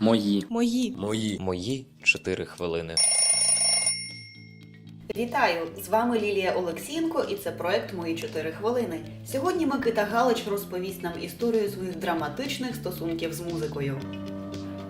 Мої. Мої. Мої. Мої 4 хвилини. Вітаю! З вами Лілія Олексієнко і це проект Мої 4 хвилини. Сьогодні Микита Галич розповість нам історію своїх драматичних стосунків з музикою.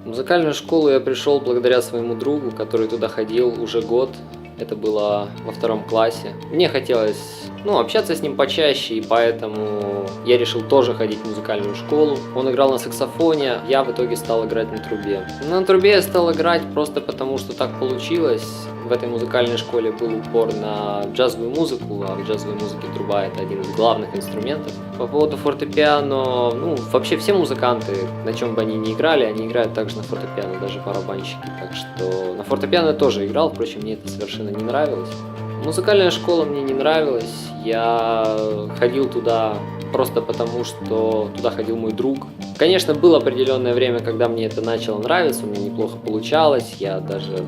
В музыкальную школу я пришел благодаря своему другу, который туда ходил уже год. Это было во втором классе. Мне хотелось ну, общаться с ним почаще, и поэтому я решил тоже ходить в музыкальную школу. Он играл на саксофоне, я в итоге стал играть на трубе. На трубе я стал играть просто потому, что так получилось. В этой музыкальной школе был упор на джазовую музыку, а в джазовой музыке труба это один из главных инструментов. По поводу фортепиано, ну, вообще все музыканты, на чем бы они ни играли, они играют также на фортепиано, даже барабанщики. Так что на фортепиано я тоже играл, впрочем, мне это совершенно не нравилось. Музыкальная школа мне не нравилась, я ходил туда просто потому, что туда ходил мой друг. Конечно, было определенное время, когда мне это начало нравиться, у меня неплохо получалось, я даже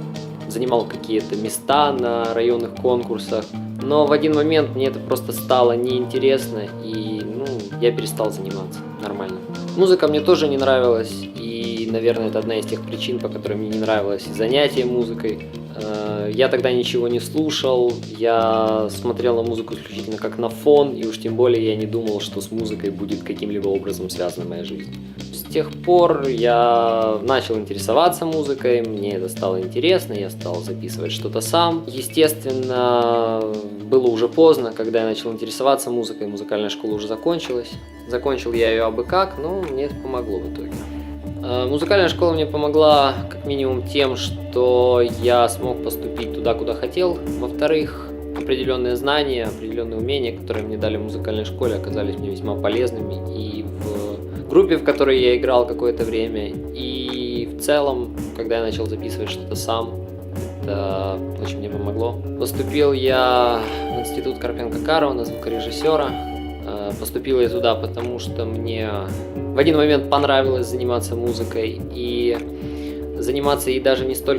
занимал какие-то места на районных конкурсах, но в один момент мне это просто стало неинтересно, и ну, я перестал заниматься нормально. Музыка мне тоже не нравилась, и, наверное, это одна из тех причин, по которой мне не нравилось занятие музыкой. Э, Я тогда ничего не слушал, я смотрел на музыку исключительно как на фон, и уж тем более я не думал, что с музыкой будет каким-либо образом связана моя жизнь. С тех пор я начал интересоваться музыкой, мне это стало интересно, я стал записывать что-то сам. Естественно, было уже поздно, когда я начал интересоваться музыкой, музыкальная школа уже закончилась. Закончил я ее абы как, но мне это помогло в итоге. Э, Музыкальная школа мне помогла как минимум тем, что я смог поступить туда, куда хотел. Во-вторых, определенные знания, определенные умения, которые мне дали в музыкальной школе, оказались мне весьма полезными и в группе, в которой я играл какое-то время, и в целом, когда я начал записывать что-то сам, это очень мне помогло. Поступил я в институт Карпенко-Карова на звукорежиссера. Э, Поступил я туда, потому что мне в один момент понравилось заниматься музыкой и заниматься ей даже не столько